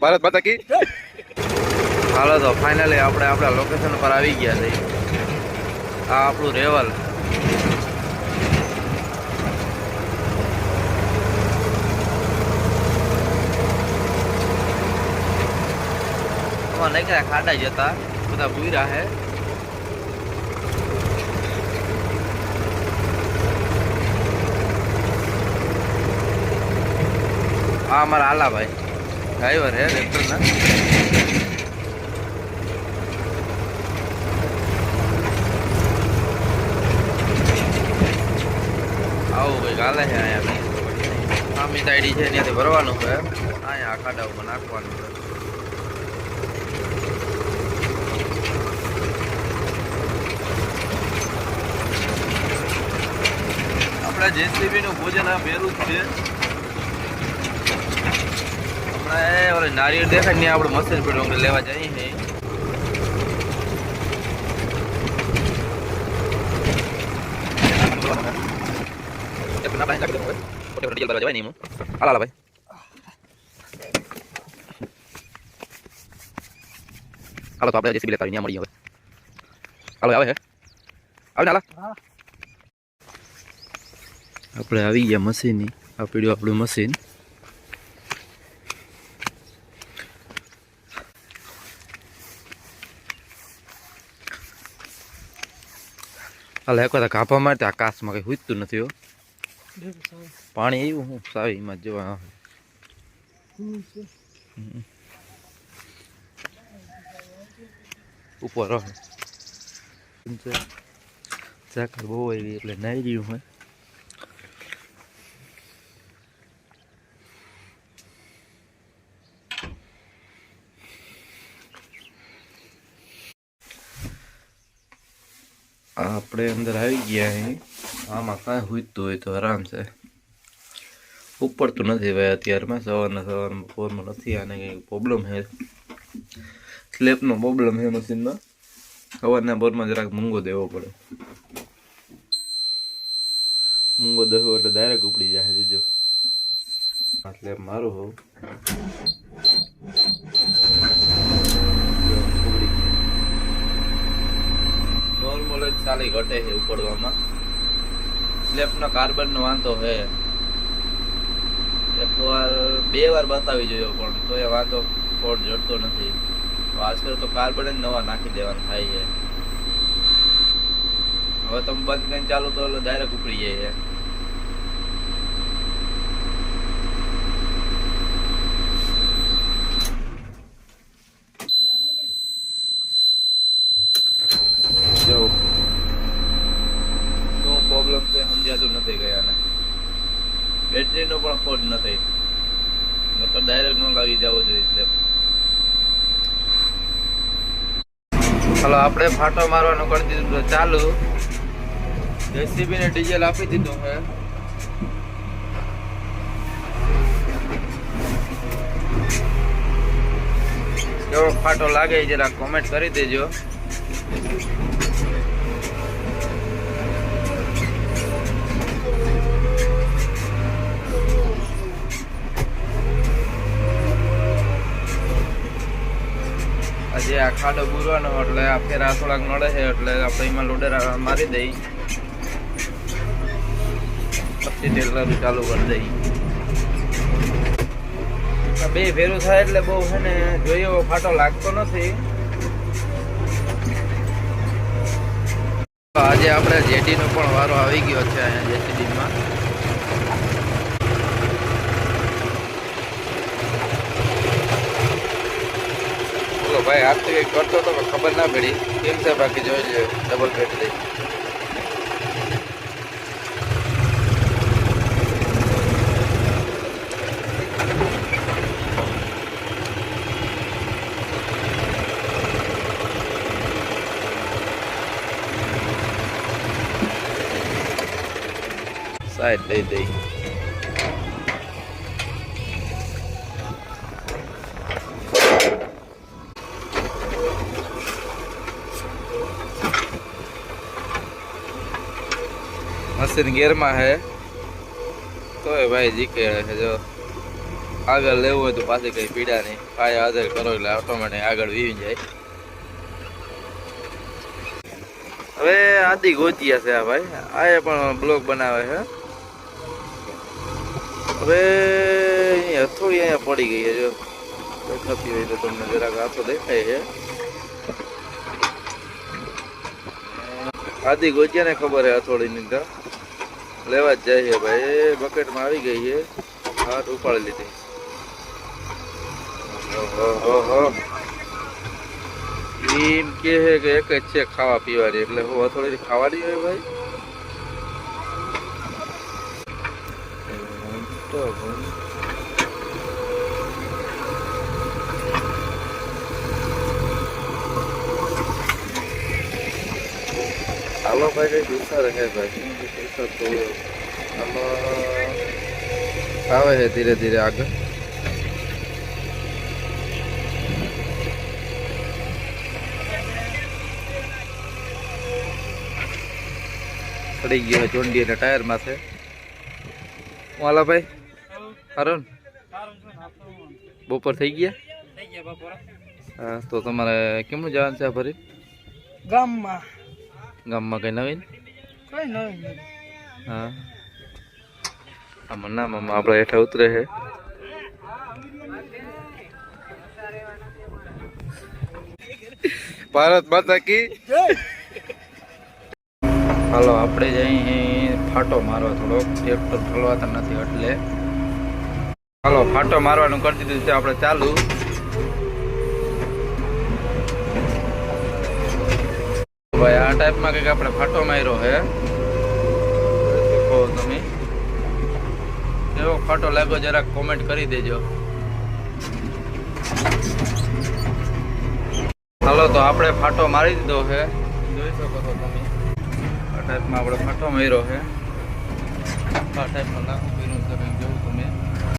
ભારત માતા કી. હાલો તો ફાઇનલી આપણે આપણા લોકેશન પર આવી ગયા છે આ આપણું રેવલ. નાખ્યા ખાડા જતા બધા ભૂરા હે. આ અમારા આલાભાઈ ડ્રાઈવર હે રેક્ટરના આવું કંઈક હાલે છે અહીંયા આમી સાઈડી છે ત્યાંથી ભરવાનું છે. અહીંયા આ ખાડા ઉપર નાખવાનું છે. આપણા જેસીબી નું ભોજન આ ભેરું જ છે. એ ઓલે નારિયેળ દેખાય ને આપણે મશીન પડ્યું લેવા જઈએ હાલા ભાઈ. હાલો તો આપણે જેસીબી લેતા ત્યાં મળીએ હવે. હાલો આવે હે. આવે ને હાલા. આપણે આવી ગયા મશીનની. આ પીડ્યું આપણું મશીન. હાલ એક વાર કાપા મારતે આકાશમાં કઈ હુજતું નથી હો. પાણી આવ્યું હું સાવીમાં જોવા. આવે. હમ. ઉપર રહે. ઝાકળ બહુ આવી એટલે નાઈ રહ્યું હોય. આપણે અંદર આવી ગયા અહીં આમાં કાંઈ હુજતું હોય તો આરામ છે. ઉપડતું નથી ભાઈ અત્યારમાં, સવારના સવારમાં ફોરમાં નથી, આને કંઈક પ્રોબ્લેમ છે. સ્લેપનો પ્રોબ્લેમ છે મશીનમાં. સવારના બોરમાં જરાક મૂંગો દેવો પડે. મૂંગો દેવો એટલે ડાયરેક્ટ ઉપડી જાય જોજો સ્લેપ મારું હોઉં ઉપડી ગયું. નોર્મલ જ સાલી ઘટે છે ઉપડવામાં. સ્લેપનો કાર્બનનો વાંધો છે. એક વાર બે વાર બતાવી જોયો પણ તો એ વાંધો ફોડ જડતો નથી. આજકાલ તો કાર્બન જ નવા નાખી દેવાનું થાય છે. હવે તમે બંધ કરીને ચાલુ કરો એટલે ડાયરેક્ટ ઉપડી જાય છે જો શું પ્રોબ્લેમ છે નથી ગયા બેટરીનો પણ ફોલ્ટ નથી. નકર ડાયરેક્ટ નો જવો જોઈએ એટલે. આપણે ફાટો મારવાનું કરી દીધું ચાલુ. જેસીબી ને ડીઝલ આપી દીધું હે. કેવો ફાટો લાગે જરા કોમેન્ટ કરી દેજો. ખાડો પૂરવાનો એટલે આ ફેરા થોડાક નડે છે એટલે આપણે એમાં લોડર મારી દઈ. પછી ટેલર ચાલુ કરી દઈ. બે ભેરું થાય એટલે બહુ છે ને એવો ફાટો લાગતો નથી. આજે આપણે જેટીનો પણ વારો આવી ગયો છે અહીંયા જેસીબી માં બોલો ભાઈ આજથી કંઈક કરતો તો પણ ખબર ના પડી. કેમ છે બાકી જોઈ લે ડબલ પેટ દઈ સાઈડ દઈ દઈ. મશીન ગેરમાં હે તો ભાઈ જીકે છે જો આગળ લેવું હોય તો પાછી કઈ પીડા નહીં પાય હાજર કરો એટલે ઓટોમેટિક આગળ વીવી જાય હવે આદિ ગોચિયા છે આ ભાઈ આ પણ બ્લોગ બનાવે છે હવે અહીંયા હથોડી અહીંયા પડી ગઈ છે જો દેખાતી હોય તો તમને જરાક હાથો દેખાય છે આદિ ગોચિયાને ખબર છે હથોડીની તો લેવા જ જાય ભાઈ. બકેટમાં આવી ગઈ છે. હાથ ઉપાડી લીધી. એમ કે છે કે એક જ છે ખાવા પીવાની. એટલે હું થોડી ખાવાની હોય ભાઈ. તો હાલો ભાઈ કઈ ગુસ્સા રહે ભાઈ? ગુસ્સા તો આમાં આવે છે ધીરે ધીરે આગળ. પડી ગયો ચોંડી અને ટાયર માથે. વાલા ભાઈ? અરુણ? બપોર થઈ ગયા? હા તો તમારે કેમનું જવાનું છે ફરી ગામમાં. ગામમાં કઈ નવીન કઈ નવીન હા આમાં ના મામા આપણે હેઠા ઉતરે છે ભારત માતા કી હાલો આપણે જઈ ફાટો મારવા થોડો ટ્રેક્ટર ઠલવાતા નથી એટલે. હાલો ફાટો મારવાનું કરી દીધું છે આપણે ચાલુ. ટાઈપમાં કંઈક આપણે ફાટો માર્યો છે. કહો તમે. કેવો ફાટો લાગ્યો, જરાક કોમેન્ટ કરી દેજો. હાલો, તો આપણે ફાટો મારી દીધો છે. જોઈ શકો છો તમે. આ ટાઈપમાં આપણે ફાટો માર્યો છે. આ ટાઈપમાં કર્યું